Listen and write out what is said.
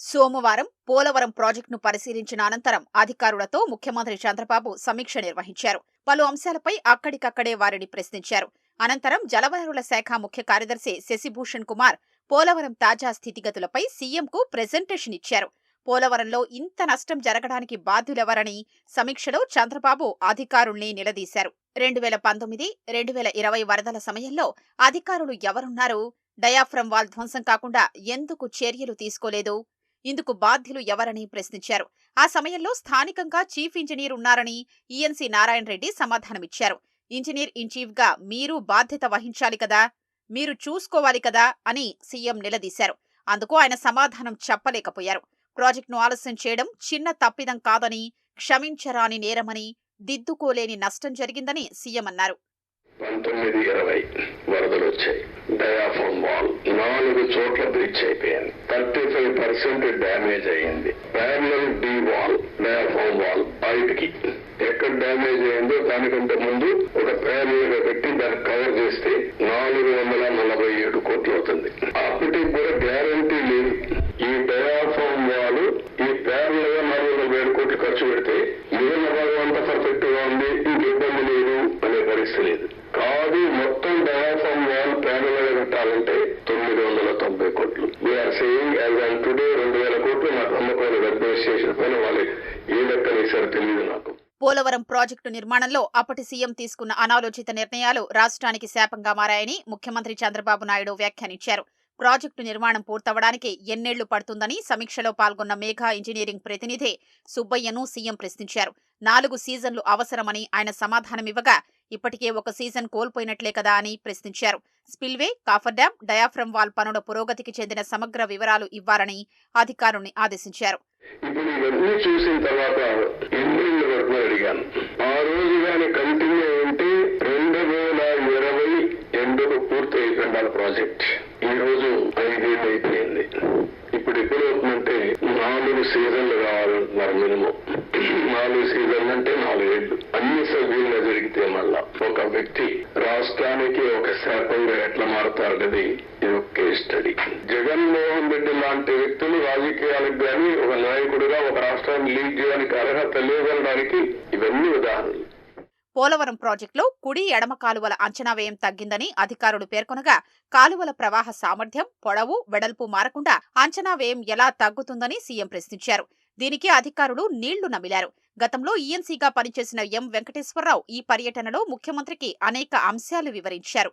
సోమవారం పోలవరం ప్రాజెక్టును పరిశీలించిన అనంతరం అధికారులతో ముఖ్యమంత్రి చంద్రబాబు సమీక్ష నిర్వహించారు. పలు అంశాలపై అక్కడికక్కడే వారిని ప్రశ్నించారు. అనంతరం జలవనరుల శాఖ ముఖ్య కార్యదర్శి శశిభూషణ్ కుమార్ పోలవరం తాజా స్థితిగతులపై సీఎంకు ప్రెజెంటేషన్ ఇచ్చారు. పోలవరంలో ఇంత నష్టం జరగడానికి బాధ్యులెవరని సమీక్షలో చంద్రబాబు అధికారుల్ని నిలదీశారు. రెండు వేల పంతొమ్మిది రెండు వేల ఇరవై వరదల సమయంలో అధికారులు ఎవరున్నారు? డయాఫ్రమ్ వాల్ ధ్వంసం కాకుండా ఎందుకు చర్యలు తీసుకోలేదు? ఇందుకు బాధ్యులు ఎవరని ప్రశ్నించారు. ఆ సమయంలో స్థానికంగా చీఫ్ ఇంజనీర్ ఉన్నారని E N C Narayana Reddy సమాధానమిచ్చారు. Engineer in చీఫ్గా మీరు బాధ్యత వహించాలి కదా మీరు చూసుకోవాలి కదా అని సీఎం నిలదీశారు. అందుకు ఆయన సమాధానం చెప్పలేకపోయారు. ప్రాజెక్టును ఆలస్యం చేయడం చిన్న తప్పిదం కాదని క్షమించరాని నేరమని దిద్దుకోలేని నష్టం జరిగిందని సీఎం అన్నారు. పంతొమ్మిది ఇరవై వరదలు వచ్చాయి. చోట్ల బ్రిడ్జ్ అయిపోయింది. థర్టీ ఫైవ్ పర్సెంట్ డ్యామేజ్ అయింది parallel D wall home wall బయటికి. ఎక్కడ డ్యామేజ్ అయిందో దానికంటే ముందు ఒక ప్యారలల్ పెట్టి దానికి అడ్మినిస్ట్రేషన్ పైన వాళ్ళు ఏ వేశారో తెలియదు నాకు. పోలవరం ప్రాజెక్టు నిర్మాణంలో అప్పటి సీఎం తీసుకున్న అనాలోచిత నిర్ణయాలు రాష్ట్రానికి శాపంగా మారాయని ముఖ్యమంత్రి చంద్రబాబు నాయుడు వ్యాఖ్యానించారు. ప్రాజెక్టు నిర్మాణం పూర్తవడానికి ఎన్నేళ్ళు పడుతుందని సమీక్షలో పాల్గొన్న మేఘా ఇంజనీరింగ్ ప్రతినిధి సుబ్బయ్యను సీఎం ప్రశ్నించారు. నాలుగు సీజన్లు అవసరమని ఆయన సమాధానమివ్వగా ఇప్పటికే ఒక సీజన్ కోల్పోయినట్లే కదా అని ప్రశ్నించారు. Spillway coffer dam diaphragm wall పనుల పురోగతికి చెందిన సమగ్ర వివరాలు ఇవ్వాలని అధికారుల్ని ఆదేశించారు. ఇప్పుడు ఇవన్నీ చూసిన తర్వాత ఎన్ని వరకు అడిగాను? ఆ రోజు కానీ కంటిన్యూ ఉంటే రెండు వేల ఇరవై ఎండుకు పూర్తి అయిపోయింది ప్రాజెక్ట్. ఈ రోజు ఐదేళ్ళు అయిపోయింది. ఇప్పుడు ఎప్పుడు అవుతుందంటే నాలుగు సీజన్లు కావాలంటున్నారు మినిమం. నాలుగు సీజన్లు అంటే నాలుగేళ్ళు అన్ని సభ్యులుగా జరిగితే మళ్ళా ఒక వ్యక్తి రాష్ట్రానికి ఒక శాపంగా ఎట్లా మారుతారనేది ఇది ఒక కేస్ స్టడీ జగన్ లాంటి వ్యక్తులు రాజకీయాలకు గాని ఒక నాయకుడిగా ఒక రాష్ట్రాన్ని లీడ్ చేయడానికి అర్హత లేదనడానికి ఇవన్నీ ఉదాహరణలు. పోలవరం ప్రాజెక్టులో కుడి ఎడమ కాలువల అంచనా వ్యయం తగ్గిందని అధికారులు పేర్కొనగా కాలువల ప్రవాహ సామర్థ్యం పొడవు వెడల్పు మారకుండా అంచనా వ్యయం ఎలా తగ్గుతుందని సీఎం ప్రశ్నించారు. దీనికి అధికారులు నీళ్ళు నమిలారు. గతంలో ఈఎన్సీగా పనిచేసిన ఎం వెంకటేశ్వరరావు ఈ పర్యటనలో ముఖ్యమంత్రికి అనేక అంశాలు వివరించారు.